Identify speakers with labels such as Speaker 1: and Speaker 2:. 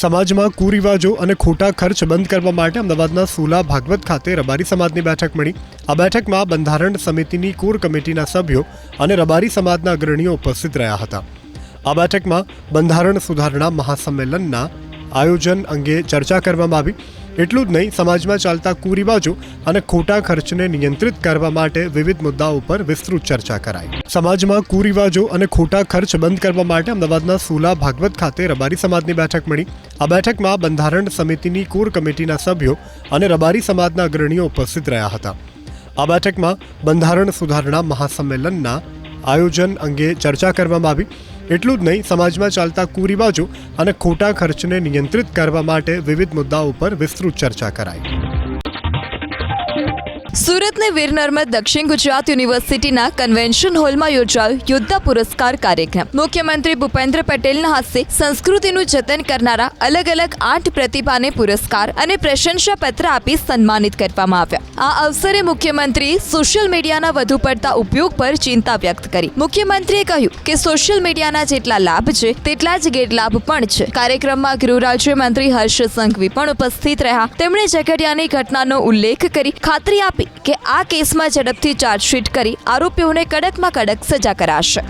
Speaker 1: સમાજમાં કુરિવાજો અને ખોટા ખર્ચ બંધ કરવા માટે અમદાવાદના સુલા ભાગવત ખાતે રબારી સમાજની બેઠક મળી. આ બેઠકમાં બંધારણ સમિતિની કોર કમિટીના સભ્યો અને રબારી સમાજના અગ્રણીઓ ઉપસ્થિત રહ્યા હતા. આ બેઠકમાં બંધારણ સુધારણા મહાસંમેલનના આયોજન અંગે ચર્ચા કરવામાં આવી. એટલું જ નહીં, સમાજમાં ચાલતા કુરિવાજો અને ખોટા ખર્ચને નિયંત્રિત કરવા માટે વિવિધ મુદ્દાઓ પર વિસ્તૃત ચર્ચા કરાઈ. સમાજમાં કુરિવાજો અને ખોટા ખર્ચ બંધ કરવા માટે અમદાવાદના સુલા ભાગવત ખાતે રબારી સમાજની બેઠક મળી. આ બેઠકમાં બંધારણ સમિતિની કોર કમિટીના સભ્યો અને રબારી સમાજના અગ્રણીઓ ઉપસ્થિત રહ્યા હતા. આ બેઠકમાં બંધારણ સુધારણા મહાસંમેલનના આયોજન અંગે ચર્ચા કરવામાં આવી. એટલું જ નહીં, સમાજમાં ચાલતા કુરિવાજો અને ખોટા ખર્ચને નિયંત્રિત કરવા માટે વિવિધ મુદ્દાઓ પર વિસ્તૃત ચર્ચા કરાઈ.
Speaker 2: સુરતની વીર નર્મદ દક્ષિણ ગુજરાત યુનિવર્સિટીના કન્વેન્શન હોલમાં યોજાયો યોદ્ધા પુરસ્કાર કાર્યક્રમ. મુખ્યમંત્રી ભૂપેન્દ્ર પટેલના હસ્તે સંસ્કૃતિનું જતન કરનારા અલગ અલગ આઠ પ્રતિભાને પુરસ્કાર અને પ્રશંસા પત્ર આપી સન્માનિત કરવામાં આવ્યા. આ અવસરે મુખ્યમંત્રીએ સોશિયલ મીડિયાના વધુ પડતા ઉપયોગ પર ચિંતા વ્યક્ત કરી. મુખ્યમંત્રીએ કહ્યું કે સોશિયલ મીડિયાના જેટલા લાભ છે, તેટલા જ ગેરલાભ પણ છે. કાર્યક્રમમાં ગૃહ રાજ્યમંત્રી હર્ષ સંઘવી પણ ઉપસ્થિત રહ્યા. તેમણે ઝઘડિયાની ઘટનાનો ઉલ્લેખ કરી ખાતરી આપી કે આ કેસમાં ઝડપથી ચાર્જશીટ કરી આરોપીઓને કડકમાં કડક સજા કરાશે.